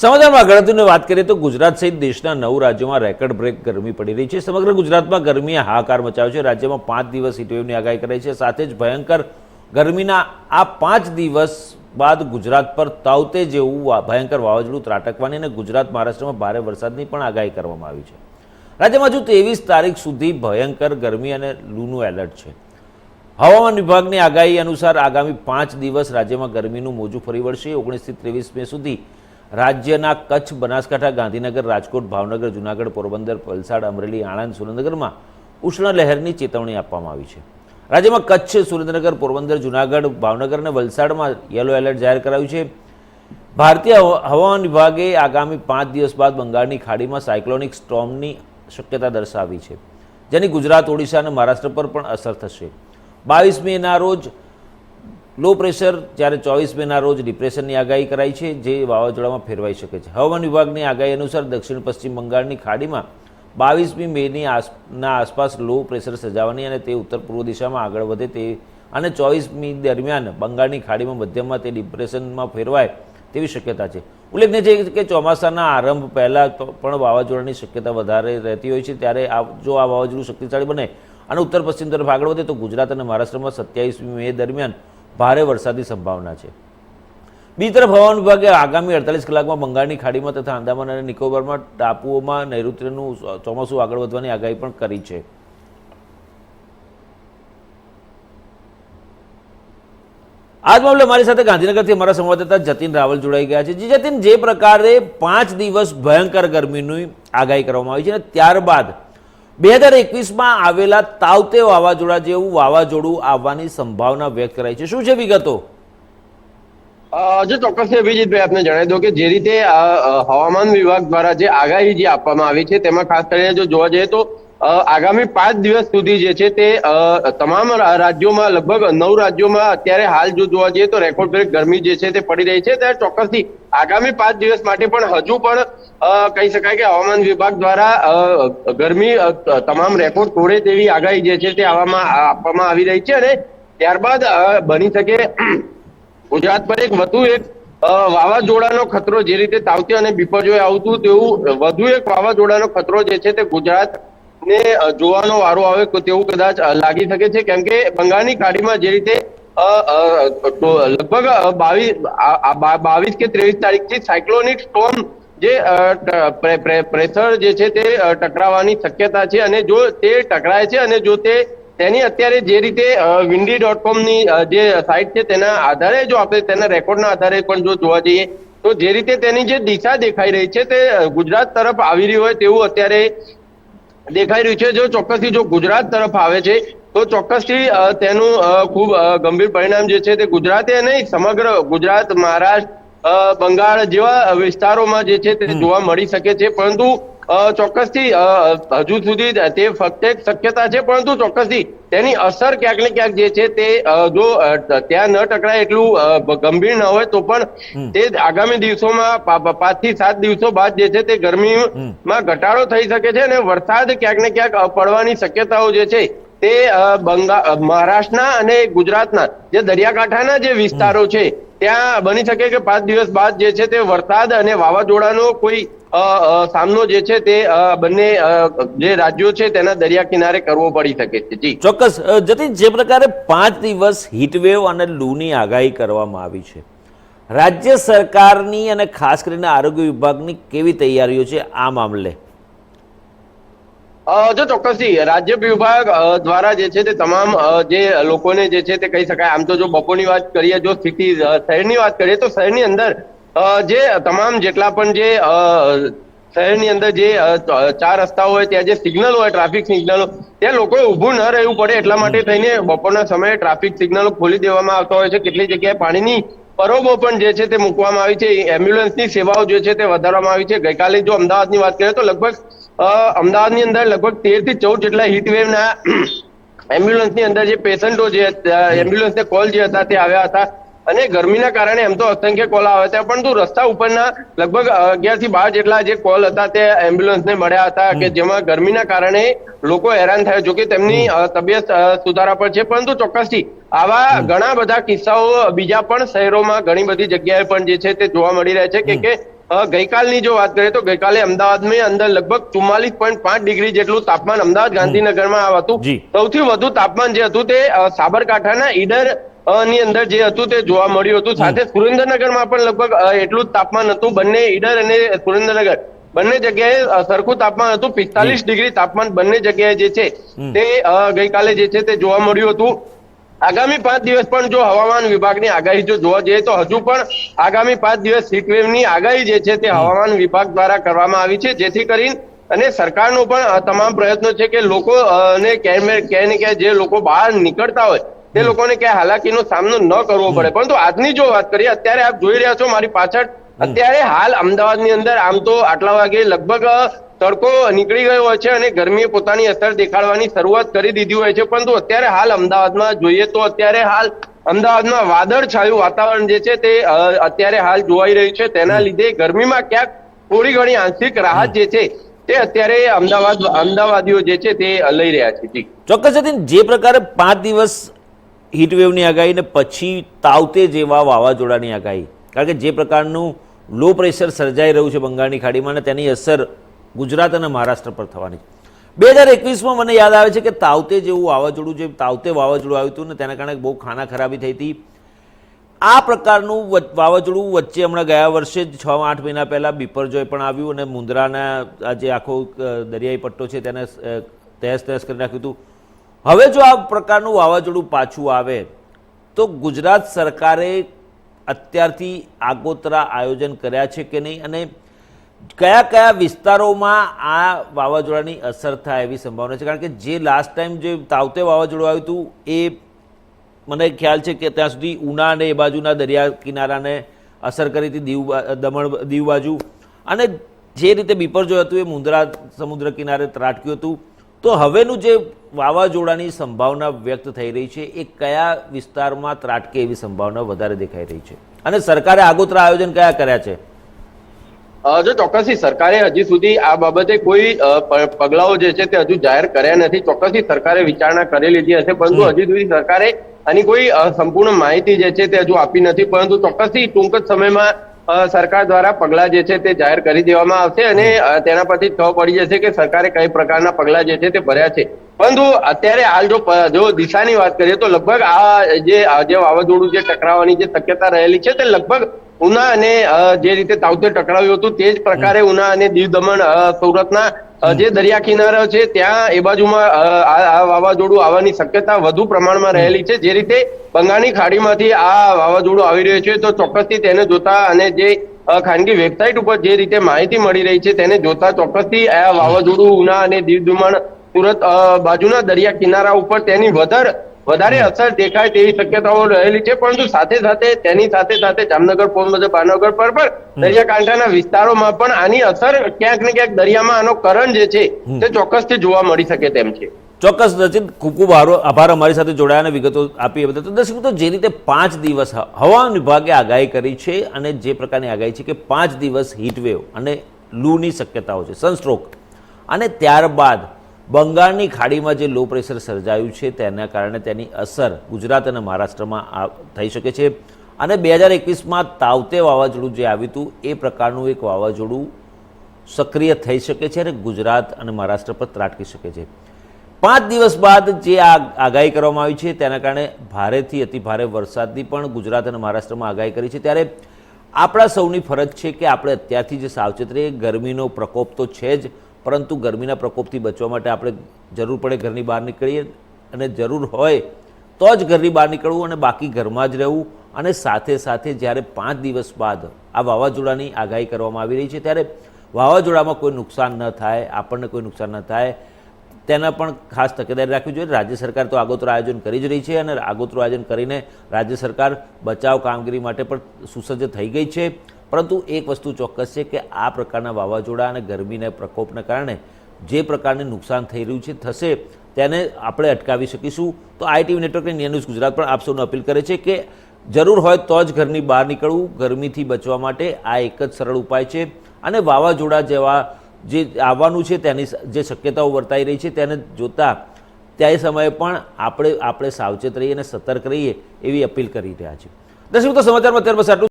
સમાચારમાં ગણતરીની વાત કરીએ તો ગુજરાત સહિત દેશના નવ રાજ્યોમાં રેકર્ડ બ્રેક ગરમી પડી રહી છે. સમગ્ર ગુજરાતમાં ગરમીએ હાહાકાર મચાવ્યો છે. રાજ્યમાં પાંચ દિવસ હીટવેવની આગાહી કરાઈ છે. સાથે જ ભયંકર ગરમીના આ પાંચ દિવસ બાદ ગુજરાત પર તાવતે જેવું ભયંકર વાવાઝોડું ત્રાટકવાની અને ગુજરાત મહારાષ્ટ્રમાં ભારે વરસાદની પણ આગાહી કરવામાં આવી છે. રાજ્યમાં હજુ ત્રેવીસ તારીખ સુધી ભયંકર ગરમી અને લૂનું એલર્ટ છે. હવામાન વિભાગની આગાહી અનુસાર આગામી પાંચ દિવસ રાજ્યમાં ગરમીનું મોજું ફરી વળશે. ઓગણીસથી ત્રેવીસ મે સુધી રાજ્યના કચ્છ બનાસકાંઠા, ગાંધીનગર, રાજકોટ, ભાવનગર, જુનાગઢ, પોરબંદર, વલસાડ, અમરેલી, આણંદ, સુરેન્દ્રનગરમાં ઉષ્ણ લહેરની ચેતવણી આપવામાં આવી છે. રાજ્યમાં કચ્છ, સુરેન્દ્રનગર, પોરબંદર, જુનાગઢ, ભાવનગર અને વલસાડમાં યલો એલર્ટ જાહેર કરાયું છે. ભારતીય હવા- હવામાન વિભાગે આગામી પાંચ દિવસ બાદ બંગાળની ખાડીમાં સાયક્લોનિક સ્ટોર્મની શક્યતા દર્શાવી છે, જેની ગુજરાત, ઓડિશા અને મહારાષ્ટ્ર પર પણ અસર થશે. બાવીસ મેના રોજ લો પ્રેશર જ્યારે ચોવીસ મેના રોજ ડિપ્રેશનની આગાહી કરાઈ છે, જે વાવાઝોડામાં ફેરવાઈ શકે છે. હવામાન વિભાગની આગાહી અનુસાર દક્ષિણ પશ્ચિમ બંગાળની ખાડીમાં બાવીસમી મેની આસના આસપાસ લો પ્રેશર સર્જાવાની અને તે ઉત્તર પૂર્વ દિશામાં આગળ વધે તે, અને ચોવીસમી દરમિયાન બંગાળની ખાડીમાં મધ્યમમાં તે ડિપ્રેશનમાં ફેરવાય તેવી શક્યતા છે. ઉલ્લેખનીય છે કે ચોમાસાના આરંભ પહેલાં પણ વાવાઝોડાની શક્યતા વધારે રહેતી હોય છે, ત્યારે આ, જો આ વાવાઝોડું શક્તિશાળી બને અને ઉત્તર પશ્ચિમ તરફ આગળ વધે તો ગુજરાત અને મહારાષ્ટ્રમાં સત્યાવીસમી મે દરમિયાન ભારે વરસાદની સંભાવના છે. બીજી તરફ હવામાન વિભાગે આગામી અડતાલીસ કલાકમાં બંગાળની ખાડીમાં તથા આંદામાન અને નિકોબારમાં ટાપુઓમાં નૈઋત્યનું ચોમાસું આગળ વધવાની આગાહી પણ કરી છે. આજ મામલે મારી સાથે ગાંધીનગરથી અમારા સંવાદદાતા જતીન રાવલ જોડાઈ ગયા છે. જે જતીન, જે પ્રકારે પાંચ દિવસ ભયંકર ગરમીની આગાહી કરવામાં આવી છે અને ત્યારબાદ બે હજાર એકવીસમાં આવેલા તાવતે વાવાઝોડા જેવું વાવાઝોડું આવવાની સંભાવના વ્યક્ત કરાઈ છે. શું છે વિગતો? જે ચોક્કસ અભિજીતભાઈ આપને જણાવી દો કે જે રીતે હવામાન વિભાગ દ્વારા જે આગાહી જે આપવામાં આવી છે, તેમાં ખાસ કરીને જો જોવા જઈએ તો આગામી પાંચ દિવસ સુધી જે છે તે તમામ રાજ્યોમાં લગભગ નવ રાજ્યોમાં અત્યારે હાલ જો જોવા જઈએ તો રેકોર્ડ બ્રેક ગરમી જે છે તે પડી રહી છે. ત્યારે ચોક્કસથી આગામી પાંચ દિવસ માટે પણ હજુ પણ કહી શકાય કે હવામાન વિભાગ દ્વારા ગરમી તમામ રેકોર્ડ તોડે તેવી આગાહી જે છે તે આવવામાં આપવામાં આવી રહી છે અને ત્યારબાદ બની શકે ગુજરાત પર એક વધુ એક વાવાઝોડાનો ખતરો જે રીતે તાવતી અને બિપરજોય આવતું તેવું વધુ એક વાવાઝોડાનો ખતરો જે છે તે ગુજરાત ને જોવાનો વારો આવે તેવું કદાચ લાગી શકે છે. કેમ કે બંગાળની ખાડીમાં જે રીતે લગભગ બાવીસ બાવીસ કે ત્રેવીસ તારીખથી સાયક્લોનિક સ્ટોર્મ જે પ્રેશર જે છે તે ટકરાવાની શક્યતા છે. અને જો તે ટકરાય છે અને જો તે તેની અત્યારે જે રીતે વિન્ડી ડોટ કોમની જે સાઇટ છે તેના આધારે, જો આપણે તેના રેકોર્ડના આધારે પણ જો જોવા જઈએ, તો જે રીતે તેની જે દિશા દેખાઈ રહી છે તે ગુજરાત તરફ આવી રહી હોય તેવું અત્યારે દેખાઈ રહ્યું છે જો ચોક્કસથી જો ગુજરાત તરફ આવે છે તો ચોક્કસથી તેનું ખૂબ ગંભીર પરિણામ જે છે તે ગુજરાતે નહીં સમગ્ર ગુજરાત મહારાષ્ટ્ર બંગાળ જેવા વિસ્તારોમાં જે છે તે જોવા મળી શકે છે. પરંતુ ચોક્કસથી હજુ સુધી તે ફક્ત એક શક્યતા છે પરંતુ ચોક્કસથી તેની અસર ક્યાંક ને ક્યાંક જે છે તે જો ત્યાં ન ટકરાય એટલું ગંભીર ન હોય તો પણ તે આગામી દિવસોમાં પાંચથી સાત દિવસો બાદ જે છે તે ગરમીમાં ઘટાડો થઈ શકે છે અને વરસાદ ક્યાંક ને ક્યાંક પડવાની શક્યતાઓ જે છે તે બંગાળ બંગા મહારાષ્ટ્રના અને ગુજરાતના જે દરિયાકાંઠાના જે વિસ્તારો છે ત્યાં બની શકે કે પાંચ દિવસ બાદ જે છે તે વરસાદ અને વાવાઝોડાનો કોઈ સામનો જે છે તે બંને જે રાજ્યો છે તેના દરિયા કિનારે કરવો પડી શકે છે. જી. ચોક્કસ. જતીન જે પ્રકારે પાંચ દિવસ હીટવેવ અને લૂની આગાહી કરવામાં આવી છે. રાજ્ય સરકારની અને ખાસ કરીને આરોગ્ય વિભાગની કેવી તૈયારીઓ છે આ મામલે? જો ચોક્કસથી રાજ્ય વિભાગ દ્વારા જે છે તે તમામ જે લોકોને જે છે તે કહી શકાય. આમ તો જો બપોરની વાત કરીએ જો સ્થિતિ શહેરની વાત કરીએ તો શહેરની અંદર જે તમામ જેટલા પણ જે શહેરની અંદર જે ચાર રસ્તાઓ હોય ત્યાં જે સિગ્નલ હોય ટ્રાફિક સિગ્નલો ત્યાં લોકોએ ઊભું ન રહેવું પડે એટલા માટે થઈને બપોરના સમયે ટ્રાફિક સિગ્નલો ખોલી દેવામાં આવતા હોય છે. કેટલી જગ્યાએ પાણીની પરોબો પણ જે છે તે મૂકવામાં આવી છે. એમ્બ્યુલન્સની સેવાઓ જે છે તે વધારવામાં આવી છે. ગઈકાલે જો અમદાવાદની વાત કરીએ તો લગભગ અમદાવાદની અંદર લગભગ તેરથી ચૌદ જેટલા હીટ વેવના એમ્બ્યુલન્સની અંદર જે પેશન્ટો જે એમ્બ્યુલન્સને કોલ જે હતા તે આવ્યા હતા. અને ગરમીના કારણે એમ તો અસંખ્ય કોલ આવ્યા હતા પરંતુ રસ્તા ઉપરના લગભગ અગિયારથી બાર જેટલા જે કોલ હતા તે એમ્બ્યુલન્સને મળ્યા હતા કે જેમાં ગરમીના કારણે લોકો હેરાન થયા જોકે તેમની તબિયત સુધારા પર છે પરંતુ ચોક્કસથી આવા ઘણા બધા કિસ્સાઓ બીજા પણ શહેરોમાં ઘણી બધી જગ્યાએ પણ જે છે તે જોવા મળી રહ્યા છે કે ગઈકાલની જો વાત કરીએ તો ગઈકાલે અમદાવાદની અંદર લગભગ ચુમ્માલીસ પોઈન્ટ પાંચ ડિગ્રી જેટલું તાપમાન અમદાવાદ ગાંધીનગરમાં હતું સૌથી વધુ તાપમાન જે હતું તે સાબરકાંઠાના ઈડરની અંદર જે હતું તે જોવા મળ્યું હતું. સાથે સુરેન્દ્રનગરમાં પણ લગભગ એટલું જ તાપમાન હતું. બંને ઈડર અને સુરેન્દ્રનગર. બંને જગ્યાએ સરખું તાપમાન હતું. પિસ્તાલીસ ડિગ્રી તાપમાન બંને જગ્યાએ જે છે તે ગઈકાલે જે છે તે જોવા મળ્યું હતું. આગામી પાંચ દિવસ પણ જો હવામાન વિભાગની આગાહી જો જોવા જઈએ તો હજુ પણ આગામી પાંચ દિવસ હીટવેવની આગાહી જે છે તે હવામાન વિભાગ દ્વારા કરવામાં આવી છે. જેથી કરીને અને સરકારનો પણ તમામ પ્રયત્નો છે કે લોકો ને ક્યાંય ક્યાંય જે લોકો બહાર નીકળતા હોય તે લોકોને ક્યાંય હાલાકીનો સામનો ન કરવો પડે. પરંતુ આજની જો વાત કરીએ અત્યારે આપ જોઈ રહ્યા છો મારી પાછળ અત્યારે હાલ અમદાવાદની અંદર આમ તો આટલા વાગે લગભગ તડકો નીકળી ગયો હોય છે અને ગરમીએ પોતાની અસર દેખાડવાની શરૂઆત કરી દીધી હોય છે. પરંતુ અત્યારે હાલ અમદાવાદમાં જોઈએ તો અત્યારે હાલ અમદાવાદમાં વાદળ છાયું વાતાવરણ જે છે તે અત્યારે હાલ જોવાઈ રહ્યું છે. તેના લીધે ગરમીમાં ક્યાંક થોડી ઘણી આંશિક રાહત જે છે તે અત્યારે અમદાવાદ અમદાવાદીઓ જે છે તે લઈ રહ્યા છે. જી. ચોક્કસ જતીન જે પ્રકારે પાંચ દિવસ હીટવેવની આગાહી ને પછી તાવતે જેવા વાવાઝોડાની આગાહી. કારણ કે જે પ્રકારનું લો પ્રેશર સર્જાઈ રહ્યું છે બંગાળની ખાડીમાં અને તેની અસર ગુજરાત અને મહારાષ્ટ્ર પર થવાની. બે હજાર એકવીસમાં મને યાદ આવે છે કે તાવતે જેવું વાવાઝોડું જે તાવતે વાવાઝોડું આવ્યું હતું ને તેના કારણે બહુ ખાના ખરાબી થઈ હતી. આ પ્રકારનું વાવાઝોડું વચ્ચે હમણાં ગયા વર્ષે જ છ આઠ મહિના પહેલાં બિપરજોય પણ આવ્યું અને મુંદ્રાના જે આખો દરિયાઈ પટ્ટો છે તેને તહેસ તહેસ કરી નાખ્યું હતું. હવે જો આ પ્રકારનું વાવાઝોડું પાછું આવે, તો ગુજરાત સરકારે અત્યારથી આગોતરા આયોજન કર્યા છે કે નહીં? અને કયા કયા વિસ્તારોમાં આ વાવાઝોડાની અસર થાય એવી સંભાવના છે? કારણ કે જે લાસ્ટ ટાઈમ જે તાવતે વાવાઝોડું આવ્યું હતું, એ મને ખ્યાલ છે કે ત્યાં સુધી ઉના અને એ બાજુના દરિયા કિનારાને અસર કરી હતી, દીવ દમણ દીવ બાજુ. અને જે રીતે બિપરજોય હતું, એ મુંદ્રા સમુદ્ર કિનારે ત્રાટક્યું હતું. તો હવેનું જે વાવાઝોડાની સંભાવના વ્યક્ત થઈ રહી છે, એ કયા વિસ્તારમાં ત્રાટકે એવી સંભાવના વધારે દેખાઈ રહી છે? અને સરકારે આગોતરા આયોજન કયા કર્યા છે? જો ચોક્કસથી સરકારે હજી સુધી આ બાબતે કોઈ પગલાઓ જે છે તે હજુ જાહેર કર્યા નથી. ચોક્કસથી સરકારે વિચારણા કરી લીધી હશે પરંતુ હજી સુધી સરકારે આની કોઈ સંપૂર્ણ માહિતી જે છે તે હજુ આપી નથી. પરંતુ ચોક્કસથી ટૂંક જ સમયમાં સરકાર દ્વારા પગલાં જે છે તે જાહેર કરી દેવામાં આવશે અને તેના પરથી ખબર પડી જશે કે સરકારે કઈ પ્રકારના પગલાં જે છે તે ભર્યા છે. પરંતુ અત્યારે હાલ જો જો દિશાની વાત કરીએ તો લગભગ આ જે જે વાવાઝોડું જે ટકરાવાની જે શક્યતા રહેલી છે તે લગભગ ઉના અને જે રીતે તાવતે ટકરાવ્યું હતું તે જ પ્રકારે ઉના અને દીવ દમણ સુરતના જે દરિયા કિનારા છે ત્યાં એ બાજુમાં આ આ વાવાઝોડું આવવાની શક્યતા વધુ પ્રમાણમાં રહેલી છે. જે રીતે બંગાળની ખાડીમાંથી આ વાવાઝોડું આવી રહ્યું છે તો ચોક્કસથી તેને જોતા અને જે ખાનગી વેબસાઇટ ઉપર જે રીતે માહિતી મળી રહી છે તેને જોતા ચોક્કસથી આ વાવાઝોડું ઉના અને દીવ દમણ સુરત બાજુના દરિયા કિનારા ઉપર તેની વધારે વધારે અસર દેખાય તેવી શક્યતાઓ રહેલી છે પરંતુ સાથે સાથે તેની સાથે સાથે જામનગર પોરબંદર ભાવનગર પર પણ દરિયાકાંઠાના વિસ્તારોમાં પણ આની અસર ક્યાંક ને ક્યાંક દરિયામાં આનો કરંટ જે છે તે ચોક્કસથી જોવા મળી શકે તેમ છે. ચોક્કસ રચિત ખૂબ ખૂબ આભાર અમારી સાથે જોડાયા અને વિગતો આપી બધા તો દર્શક મિત્રો જે રીતે પાંચ દિવસ હવામાન વિભાગે આગાહી કરી છે અને જે પ્રકારની આગાહી છે કે પાંચ દિવસ હીટવેવ અને લૂની શક્યતાઓ છે સનસ્ટ્રોક અને ત્યારબાદ બંગાળની ખાડીમાં જે લો પ્રેશર સર્જાયું છે, તેના કારણે તેની અસર ગુજરાત અને મહારાષ્ટ્રમાં થઈ શકે છે. અને બે હજાર એકવીસમાં તાવતે વાવાઝોડું જે આવ્યું હતું, એ પ્રકારનું એક વાવાઝોડું સક્રિય થઈ શકે છે અને ગુજરાત અને મહારાષ્ટ્ર પર ત્રાટકી શકે છે. પાંચ દિવસ બાદ જે આ આગાહી કરવામાં આવી છે, તેના કારણે ભારેથી અતિભારે વરસાદની પણ ગુજરાત અને મહારાષ્ટ્રમાં આગાહી કરી છે. ત્યારે આપણા સૌની ફરજ છે કે આપણે અત્યારથી જે સાવચેત રહીએ, ગરમીનો પ્રકોપ તો છે જ પરંતુ ગરમીના પ્રકોપથી બચવા માટે આપણે જરૂર પડે ઘરની બહાર નીકળીએ અને જરૂર હોય તો જ ઘરની બહાર નીકળવું અને બાકી ઘરમાં જ રહેવું અને સાથે સાથે જ્યારે પાંચ દિવસ બાદ આ વાવાઝોડાની આગાહી કરવામાં આવી રહી છે, ત્યારે વાવાઝોડામાં કોઈ નુકસાન ન થાય, આપણને કોઈ નુકસાન ન થાય. તેના પણ ખાસ તકેદારી રાખવી જોઈએ. રાજ્ય સરકાર તો આગોતરું આયોજન કરી જ રહી છે અને આગોતરું આયોજન કરીને રાજ્ય સરકાર બચાવ કામગીરી માટે પણ સુસજ્જ થઈ ગઈ છે. પરંતુ એક વસ્તુ ચોક્કસ છે કે આ પ્રકારના વાવાઝોડા અને ગરમીના પ્રકોપના કારણે જે પ્રકારને નુકસાન થઈ રહ્યું છે, થશે, તેને આપણે અટકાવી શકીશું. તો આઈટીવી નેટવર્ક અને ન્યૂઝ ગુજરાત પણ આપ સૌને અપીલ કરે છે કે જરૂર હોય તો જ ઘરની બહાર નીકળવું. ગરમીથી બચવા માટે આ એક જ સરળ ઉપાય છે અને વાવાઝોડા જેવા જે આવવાનું છે, તેની જે શક્યતાઓ વર્તાઈ રહી છે, તેને જોતા તે સમયે પણ આપણે આપણે સાવચેત રહીએ અને સતર્ક રહીએ એવી અપીલ કરી રહ્યા છે દર્શક તો સમાચારમાં અત્યાર બસ આટલું